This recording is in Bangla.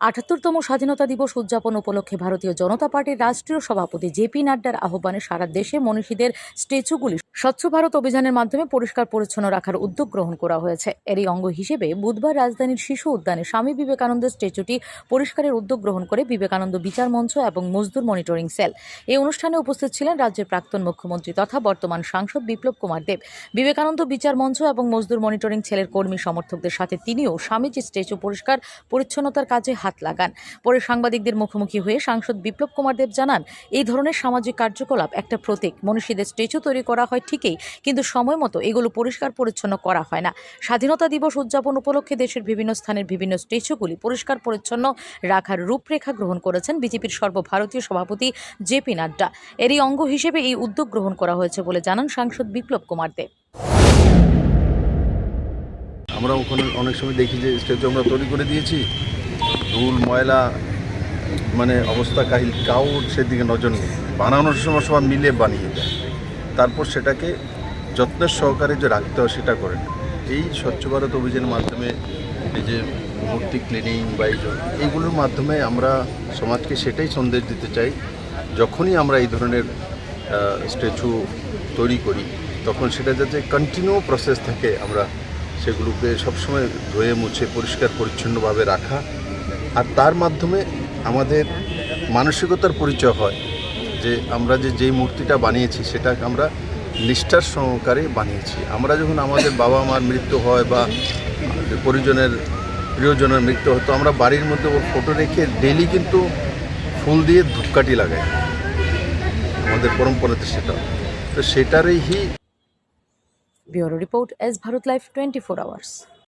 আটাত্তরতম স্বাধীনতা দিবস উদযাপন উপলক্ষে ভারতীয় জনতা পার্টির রাষ্ট্রীয় সভাপতি জেপি নাড্ডার আহ্বানে সারা দেশে মনীষীদের স্ট্যাচুগুলি স্বচ্ছ ভারত অভিযানের মাধ্যমে পরিষ্কার পরিচ্ছন্ন রাখার উদ্যোগ গ্রহণ করা হয়েছে। এরই অঙ্গ হিসেবে বুধবার রাজধানীর শিশু উদ্যানে স্বামী বিবেকানন্দের স্ট্যাচুটি পরিষ্কারের উদ্যোগ গ্রহণ করে বিবেকানন্দ বিচার মঞ্চ এবং মজদুর মনিটরিং সেল। এই অনুষ্ঠানে উপস্থিত ছিলেন রাজ্যের প্রাক্তন মুখ্যমন্ত্রী তথা বর্তমান সাংসদ বিপ্লব কুমার দেব। বিবেকানন্দ বিচার মঞ্চ এবং মজদুর মনিটরিং সেলের কর্মী সমর্থকদের সাথে তিনিও স্বামীজির স্ট্যাচু পরিষ্কার পরিচ্ছন্নতার কাজে হাত লাগান। পরে সাংবাদিকদের মুখোমুখি হয়ে সাংসদ বিপ্লব কুমার দেব জানান, এই ধরনের সামাজিক কার্যকলাপ একটা প্রতীক। মনীষীদের স্ট্যাচু তৈরি করা হয় ঠিকই, কিন্তু সময় মতো এগুলো পরিষ্কার পরিচ্ছন্ন করা হয় না। স্বাধীনতা দিবস উদযাপন উপলক্ষে দেশের বিভিন্ন স্থানের বিভিন্ন স্ট্যাচুগুলি পরিষ্কার পরিচ্ছন্ন রাখার রূপরেখা গ্রহণ করেছেন বিজেপির সর্বভারতীয় সভাপতি জেপি নাড্ডা। এরই অঙ্গ হিসেবে এই উদ্যোগ গ্রহণ করা হয়েছে বলে জানান সাংসদ বিপ্লব কুমার দেব। আমরা ওখানে অনেক সময় দেখি যে স্ট্যাচু আমরা তৈরি করে দিয়েছি। ধুল ময়লা মানে অবস্থা কাহিল, কাউ সেদিকে নজর নেই। বানানোর সময় সবাই মিলে বানিয়ে দেয়। তারপর সেটাকে যত্নের সহকারে যে রাখতে হয় সেটা করে না এই স্বচ্ছ ভারত অভিযানের মাধ্যমে এই যে মূর্তি ক্লিনিং বা এই এইগুলোর মাধ্যমে আমরা সমাজকে সেটাই সন্দেশ দিতে চাই, যখনই আমরা এই ধরনের স্ট্যাচু তৈরি করি, তখন সেটা যাতে কন্টিনিউ প্রসেস থাকে, আমরা সেগুলোকে সবসময় ধুয়ে মুছে, পরিষ্কার, পরিচ্ছন্নভাবে রাখা আর তার মাধ্যমে আমাদের মানসিকতার পরিচয় হয় যে আমরা যে যেই মূর্তিটা বানিয়েছি সেটা আমরা নিষ্ঠার সহকারে বানিয়েছি। আমরা যখন আমাদের বাবা মার মৃত্যু হয় বা পরিজনের প্রিয়জনের মৃত্যু হয়, তো আমরা বাড়ির মধ্যে ফটো রেখে ডেলি কিন্তু ফুল দিয়ে ধূপকাঠি লাগাই। আমাদের পরম্পরাতে সেটা। তো সেটারই bureau report S Bharat life twenty four hours.